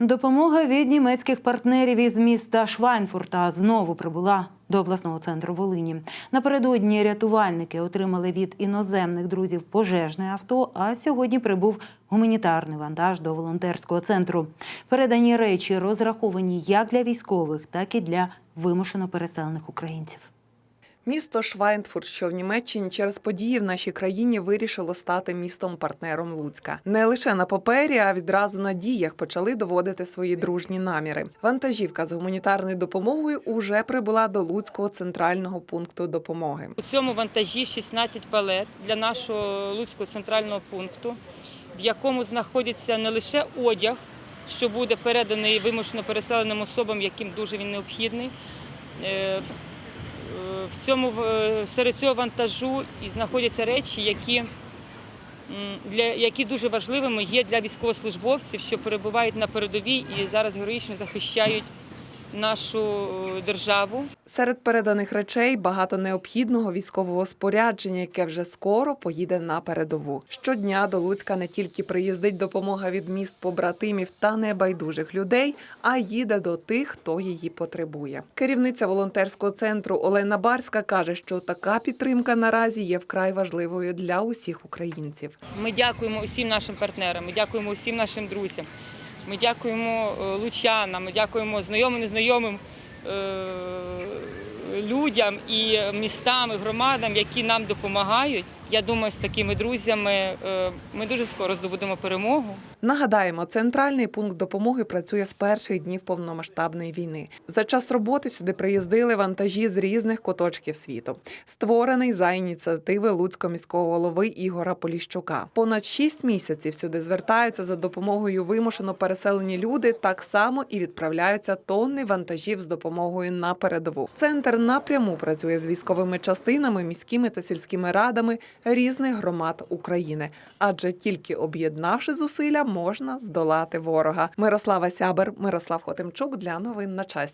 Допомога від німецьких партнерів із міста Швайнфурта знову прибула до обласного центру Волині. Напередодні рятувальники отримали від іноземних друзів пожежне авто. А сьогодні прибув гуманітарний вантаж до волонтерського центру. Передані речі розраховані як для військових, так і для вимушено переселених українців. Місто Швайнфурт, що в Німеччині через події в нашій країні вирішило стати містом-партнером Луцька. Не лише на папері, а відразу на діях почали доводити свої дружні наміри. Вантажівка з гуманітарною допомогою уже прибула до Луцького центрального пункту допомоги. У цьому вантажі 16 палет для нашого Луцького центрального пункту, в якому знаходиться не лише одяг, що буде переданий вимушено переселеним особам, яким дуже він необхідний. В- цьому е, серед цього вантажу і знаходяться речі, які, для, які дуже важливими є для військовослужбовців, що перебувають на передовій і зараз героїчно захищають нашу е, державу. Серед переданих речей багато необхідного військового спорядження, яке вже скоро поїде на передову. Щодня до Луцька не тільки приїздить допомога від міст побратимів та небайдужих людей, а їде до тих, хто її потребує. Керівниця волонтерського центру Олена Барська каже, що така підтримка наразі є вкрай важливою для усіх українців. Ми дякуємо усім нашим партнерам, ми дякуємо усім нашим друзям. Ми дякуємо е, лучанам, ми дякуємо знайомим, незнайомим е, людям і містам, і громадам, які нам допомагають. Я думаю, з такими друзями е, ми дуже скоро здобудемо перемогу. Нагадаємо, центральний пункт допомоги працює з перших днів повномасштабної війни. За час роботи сюди приїздили вантажі з різних куточків світу. Створений за ініціативи Луцького міського голови Ігора Поліщука. Понад шість місяців сюди звертаються за допомогою вимушено переселені люди. Так само і відправляються тонни вантажів з допомогою на передову. Центр напряму працює з військовими частинами, міськими та сільськими радами різних громад України, адже тільки об'єднавши зусилля, можна здолати ворога. Мирослава Сябер, Мирослав Хотимчук для новин на часі.